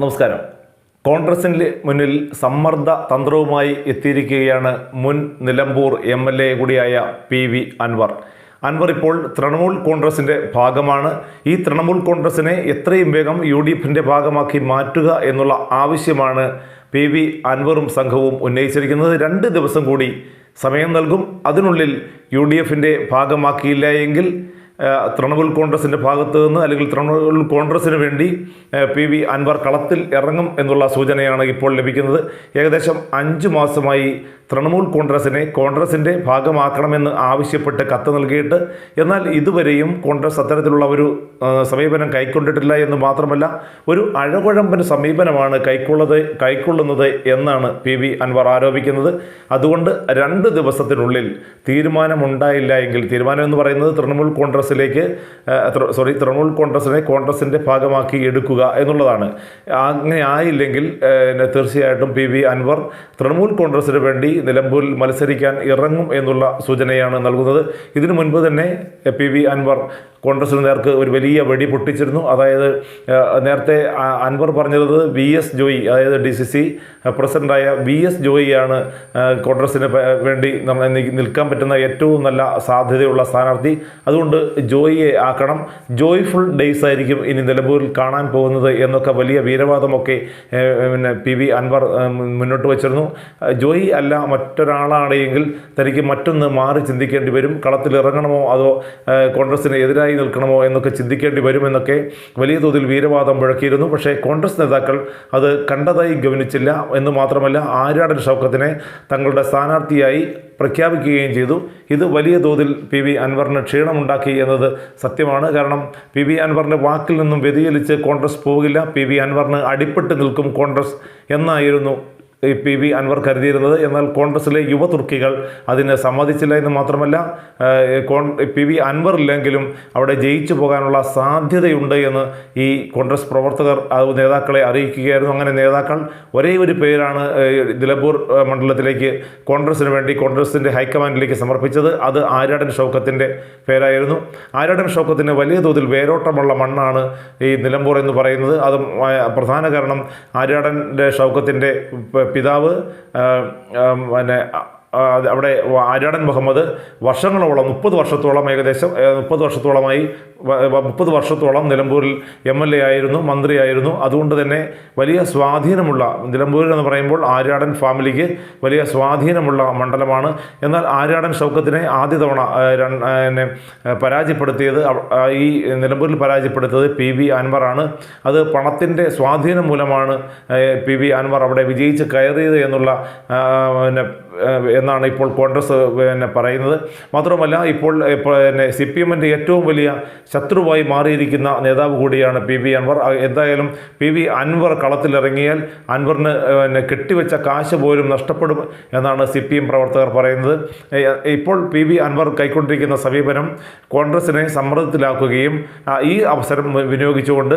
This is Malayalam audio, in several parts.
നമസ്കാരം. കോൺഗ്രസിന് മുന്നിൽ സമ്മർദ്ദ തന്ത്രവുമായി എത്തിയിരിക്കുകയാണ് മുൻ നിലമ്പൂർ എം എൽ എ കൂടിയായ പി വി അൻവർ. അൻവർ ഇപ്പോൾ തൃണമൂൽ കോൺഗ്രസിന്റെ ഭാഗമാണ്. ഈ തൃണമൂൽ കോൺഗ്രസിനെ എത്രയും വേഗം യു ഡി എഫിന്റെ ഭാഗമാക്കി മാറ്റുക എന്നുള്ള ആവശ്യമാണ് പി വി അൻവറും സംഘവും ഉന്നയിച്ചിരിക്കുന്നത്. രണ്ട് ദിവസം കൂടി സമയം നൽകും. അതിനുള്ളിൽ യു ഡി എഫിന്റെ ഭാഗമാക്കിയില്ല എങ്കിൽ തൃണമൂൽ കോൺഗ്രസിന്റെ ഭാഗത്ത് നിന്ന് അല്ലെങ്കിൽ തൃണമൂൽ കോൺഗ്രസിന് വേണ്ടി പി വി അൻവർ കളത്തിൽ ഇറങ്ങും എന്നുള്ള സൂചനയാണ് ഇപ്പോൾ ലഭിക്കുന്നത്. ഏകദേശം അഞ്ച് മാസമായി തൃണമൂൽ കോൺഗ്രസിനെ കോൺഗ്രസിന്റെ ഭാഗമാക്കണമെന്ന് ആവശ്യപ്പെട്ട് കത്ത് നൽകിയിട്ട് എന്നാൽ ഇതുവരെയും കോൺഗ്രസ് അത്തരത്തിലുള്ള ഒരു സമീപനം കൈക്കൊണ്ടിട്ടില്ല എന്ന് മാത്രമല്ല ഒരു അഴകുഴമ്പൻ സമീപനമാണ് കൈക്കൊള്ളത് കൈക്കൊള്ളുന്നത് എന്നാണ് പി വി അൻവർ ആരോപിക്കുന്നത്. അതുകൊണ്ട് രണ്ട് ദിവസത്തിനുള്ളിൽ തീരുമാനമുണ്ടായില്ല എങ്കിൽ തീരുമാനം എന്ന് പറയുന്നത് തൃണമൂൽ കോൺഗ്രസിലേക്ക് സോറി തൃണമൂൽ കോൺഗ്രസിനെ കോൺഗ്രസിന്റെ ഭാഗമാക്കി എടുക്കുക എന്നുള്ളതാണ്. അങ്ങനെ ആയില്ലെങ്കിൽ തീർച്ചയായിട്ടും പി വി അൻവർ തൃണമൂൽ കോൺഗ്രസിന് വേണ്ടി നിലമ്പൂരിൽ മത്സരിക്കാൻ ഇറങ്ങും എന്നുള്ള സൂചനയാണ് നൽകുന്നത്. ഇതിനു മുൻപ് തന്നെ പി വി അൻവർ കോൺഗ്രസിന് നേർക്ക് ഒരു വലിയ വെടി പൊട്ടിച്ചിരുന്നു. അതായത് നേരത്തെ അൻവർ പറഞ്ഞത് വി എസ് ജോയി അതായത് ഡി സി സി പ്രസിഡന്റായ വി എസ് ജോയിയാണ് കോൺഗ്രസിന് വേണ്ടി നിൽക്കാൻ പറ്റുന്ന ഏറ്റവും നല്ല സാധ്യതയുള്ള സ്ഥാനാർത്ഥി. അതുകൊണ്ട് ജോയിയെ ആക്കണം. ജോയ്ഫുൾ ഡേയ്സ് ആയിരിക്കും ഇനി നിലമ്പൂരിൽ കാണാൻ പോകുന്നത് എന്നൊക്കെ വലിയ വീരവാദമൊക്കെ പിന്നെ പി വി അൻവർ മുന്നോട്ട് വച്ചിരുന്നു. ജോയി അല്ല മറ്റൊരാളാണ് എങ്കിൽ തനിക്ക് മറ്റൊന്ന് മാറി ചിന്തിക്കേണ്ടി വരും. കളത്തിലിറങ്ങണമോ അതോ കോൺഗ്രസിന് എതിരായി നിൽക്കണമോ എന്നൊക്കെ ചിന്തിക്കേണ്ടി വരുമെന്നൊക്കെ വലിയ തോതിൽ വീരവാദം മുഴക്കിയിരുന്നു. പക്ഷേ കോൺഗ്രസ് നേതാക്കൾ അത് കണ്ടതായി ഗവനിച്ചില്ല എന്ന് മാത്രമല്ല ആര്യാടൻ ഷൗക്കത്തിനെ തങ്ങളുടെ സ്ഥാനാർത്ഥിയായി പ്രഖ്യാപിക്കുകയും ചെയ്തു. ഇത് വലിയ തോതിൽ പി വി അൻവറിന് ക്ഷീണമുണ്ടാക്കി എന്നത് സത്യമാണ്. കാരണം പി വി അൻവറിന്റെ വാക്കിൽ നിന്നും വ്യതിചലിച്ച് കോൺഗ്രസ് പോകില്ല. പി വി അൻവറിന് അടിപ്പെട്ട് നിൽക്കും കോൺഗ്രസ് എന്നായിരുന്നു പി വി അൻവർ കരുതിയിരുന്നത്. എന്നാൽ കോൺഗ്രസിലെ യുവതുർക്കികൾ അതിന് സമ്മതിച്ചില്ല എന്ന് മാത്രമല്ല കോൺ പി വി അൻവർ ഇല്ലെങ്കിലും അവിടെ ജയിച്ചു പോകാനുള്ള സാധ്യതയുണ്ട് എന്ന് ഈ കോൺഗ്രസ് പ്രവർത്തകർ നേതാക്കളെ അറിയിക്കുകയായിരുന്നു. അങ്ങനെ നേതാക്കൾ ഒരേ ഒരു പേരാണ് ദിലപൂർ മണ്ഡലത്തിലേക്ക് കോൺഗ്രസിന് വേണ്ടി കോൺഗ്രസിന്റെ ഹൈക്കമാൻഡിലേക്ക് സമർപ്പിച്ചത്. അത് ആര്യാടൻ ഷൗക്കത്തിന്റെ പേരായിരുന്നു. ആര്യാടൻ ഷൗക്കത്തിന് വലിയ തോതിൽ വേരോട്ടമുള്ള മണ്ണാണ് ഈ നിലമ്പൂർ എന്ന് പറയുന്നത്. അത് പ്രധാന കാരണം ആര്യാടന്റെ ഷൗക്കത്തിന്റെ പിതാവ് പിന്നെ അവിടെ ആര്യാടൻ മുഹമ്മദ് വർഷങ്ങളോളം മുപ്പത് വർഷത്തോളം ഏകദേശം മുപ്പത് വർഷത്തോളമായി മുപ്പത് വർഷത്തോളം നിലമ്പൂരിൽ എം എൽ എ ആയിരുന്നു മന്ത്രിയായിരുന്നു. അതുകൊണ്ട് തന്നെ വലിയ സ്വാധീനമുള്ള നിലമ്പൂരിൽ എന്ന് പറയുമ്പോൾ ആര്യാടൻ ഫാമിലിക്ക് വലിയ സ്വാധീനമുള്ള മണ്ഡലമാണ്. എന്നാൽ ആര്യാടൻ ഷൗക്കത്തിനെ ആദ്യ തവണ എന്നെ പരാജയപ്പെടുത്തിയത് ഈ നിലമ്പൂരിൽ പരാജയപ്പെടുത്തിയത് പി വി അൻവറാണ്. അത് പണത്തിന്റെ സ്വാധീനം മൂലമാണ് പി വി അൻവർ അവിടെ വിജയിച്ച് കയറിയത് എന്നുള്ള പിന്നെ എന്നാണ് ഇപ്പോൾ കോൺഗ്രസ് പിന്നെ പറയുന്നത്. മാത്രമല്ല ഇപ്പോൾ പിന്നെ സി പി എമ്മിന്റെ ഏറ്റവും വലിയ ശത്രുവായി മാറിയിരിക്കുന്ന നേതാവ് കൂടിയാണ് പി വി അൻവർ. എന്തായാലും പി വി അൻവർ കളത്തിലിറങ്ങിയാൽ അൻവറിന് പിന്നെ കെട്ടിവെച്ച കാശ് പോലും നഷ്ടപ്പെടും എന്നാണ് സി പി എം പ്രവർത്തകർ പറയുന്നത്. ഇപ്പോൾ പി വി അൻവർ കൈക്കൊണ്ടിരിക്കുന്ന സമീപനം കോൺഗ്രസിനെ സമ്മർദ്ദത്തിലാക്കുകയും ഈ അവസരം വിനിയോഗിച്ചുകൊണ്ട്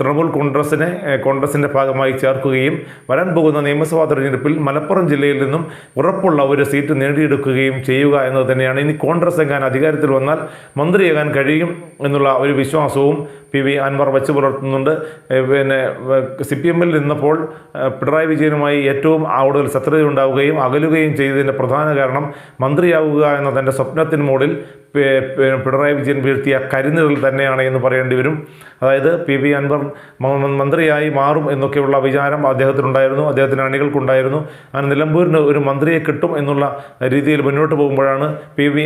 തൃണമൂൽ കോൺഗ്രസിനെ കോൺഗ്രസിന്റെ ഭാഗമായി ചേർക്കുകയും വരാൻ പോകുന്ന നിയമസഭാ തെരഞ്ഞെടുപ്പിൽ മലപ്പുറം ജില്ലയിൽ നിന്നും ഉറപ്പുള്ള ഒരു സീറ്റ് നേടിയെടുക്കുകയും ചെയ്യുക എന്നത് തന്നെയാണ്. ഇനി കോൺഗ്രസ് എങ്ങാൻ അധികാരത്തിൽ വന്നാൽ മന്ത്രിയാകാൻ കഴിയും എന്നുള്ള ഒരു വിശ്വാസവും പി വി അൻവർ വെച്ച് പുലർത്തുന്നുണ്ട്. പിന്നെ സി പി എമ്മിൽ നിന്നപ്പോൾ പിണറായി വിജയനുമായി ഏറ്റവും കൂടുതൽ ശത്രുതയുണ്ടാവുകയും അകലുകയും ചെയ്തതിന്റെ പ്രധാന കാരണം മന്ത്രിയാവുക എന്ന തന്റെ സ്വപ്നത്തിന് മുകളിൽ പിണറായി വിജയൻ വീഴ്ത്തിയ കരിനിഴൽ തന്നെയാണ് എന്ന് പറയേണ്ടി വരും. അതായത് പി വി അൻവർ മന്ത്രിയായി മാറും എന്നൊക്കെയുള്ള വിചാരം അദ്ദേഹത്തിനുണ്ടായിരുന്നു. അദ്ദേഹത്തിന്റെ അണികൾക്കുണ്ടായിരുന്നു. അങ്ങനെ നിലമ്പൂരിന് ഒരു മന്ത്രിയെ കിട്ടും എന്നുള്ള രീതിയിൽ മുന്നോട്ട് പോകുമ്പോഴാണ് P V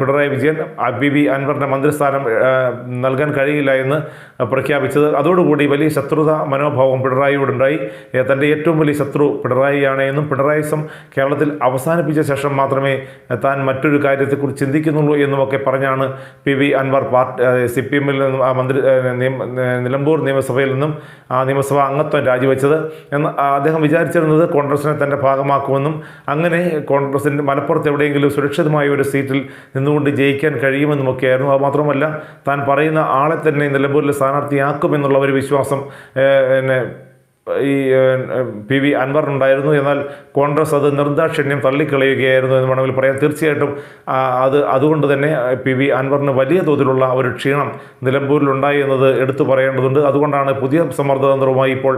Pinarayi Vijayan P V അൻവറിന്റെ മന്ത്രിസ്ഥാനം നൽകാൻ കഴിയില്ല എന്ന് പ്രഖ്യാപിച്ചത്. അതോടുകൂടി വലിയ ശത്രുത മനോഭാവം പിണറായിയോടുണ്ടായി. തന്റെ ഏറ്റവും വലിയ ശത്രു പിണറായിയാണ് എന്നും പിണറായിസം കേരളത്തിൽ അവസാനിപ്പിച്ച ശേഷം മാത്രമേ താൻ മറ്റൊരു കാര്യത്തെക്കുറിച്ച് ചിന്തിക്കുന്നുള്ളൂ എന്നുമൊക്കെ പറഞ്ഞാണ് P V Anvar party C P എമ്മിൽ നിന്നും ആ മന്ത്രി നിലമ്പൂർ നിയമസഭയിൽ നിന്നും ആ നിയമസഭാ അംഗത്വം രാജിവെച്ചത്. എന്ന് അദ്ദേഹം വിചാരിച്ചിരുന്നത് കോൺഗ്രസിനെ തന്റെ ഭാഗമാക്കുമെന്നും അങ്ങനെ കോൺഗ്രസിന്റെ മലപ്പുറത്ത് എവിടെയെങ്കിലും സുരക്ഷിതമായ ഒരു സീറ്റിൽ നിന്നുകൊണ്ട് ജയിക്കാൻ കഴിയുമെന്നുമൊക്കെയായിരുന്നു. അത് മാത്രമല്ല താൻ പറയുന്ന ആളെ തന്നെ നിലമ്പൂരിൽ സ്ഥാനാർത്ഥിയാക്കുമെന്നുള്ള ഒരു വിശ്വാസം പിന്നെ ഈ പി വി അൻവർ ഉണ്ടായിരുന്നു. എന്നാൽ കോൺഗ്രസ് അത് നിർദാക്ഷിണ്യം തള്ളിക്കളയുകയായിരുന്നു എന്ന് വേണമെങ്കിൽ പറയാം. തീർച്ചയായിട്ടും അത് അതുകൊണ്ട് തന്നെ പി വി അൻവറിന് വലിയ തോതിലുള്ള ഒരു ക്ഷീണം നിലമ്പൂരിലുണ്ടായി എന്നത് എടുത്തു പറയേണ്ടതുണ്ട്. അതുകൊണ്ടാണ് പുതിയ സമ്മർദ്ദതന്ത്രവുമായി ഇപ്പോൾ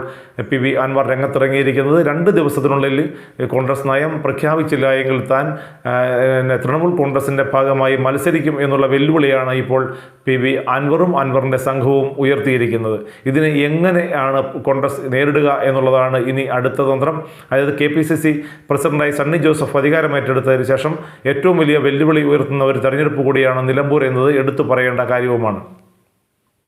പി വി അൻവർ രംഗത്തിറങ്ങിയിരിക്കുന്നത്. രണ്ട് ദിവസത്തിനുള്ളിൽ കോൺഗ്രസ് നയം പ്രഖ്യാപിച്ചില്ല എങ്കിൽ താൻ തൃണമൂൽ കോൺഗ്രസിന്റെ ഭാഗമായി മത്സരിക്കും എന്നുള്ള വെല്ലുവിളിയാണ് ഇപ്പോൾ പി വി അൻവറും അൻവറിന്റെ സംഘവും ഉയർത്തിയിരിക്കുന്നത്. ഇതിനെ എങ്ങനെയാണ് കോൺഗ്രസ് നേരിടുക എന്നുള്ളതാണ് ഇനി അടുത്ത തന്ത്രം. അതായത് കെ പി സി സി പ്രസിഡന്റായി സണ്ണി ജോസഫ് അധികാരം ഏറ്റെടുത്തതിന് ശേഷം ഏറ്റവും വലിയ വെല്ലുവിളി ഉയർത്തുന്ന ഒരു തെരഞ്ഞെടുപ്പ് കൂടിയാണ് നിലമ്പൂർ എന്നത് എടുത്തു പറയേണ്ട കാര്യവുമാണ്.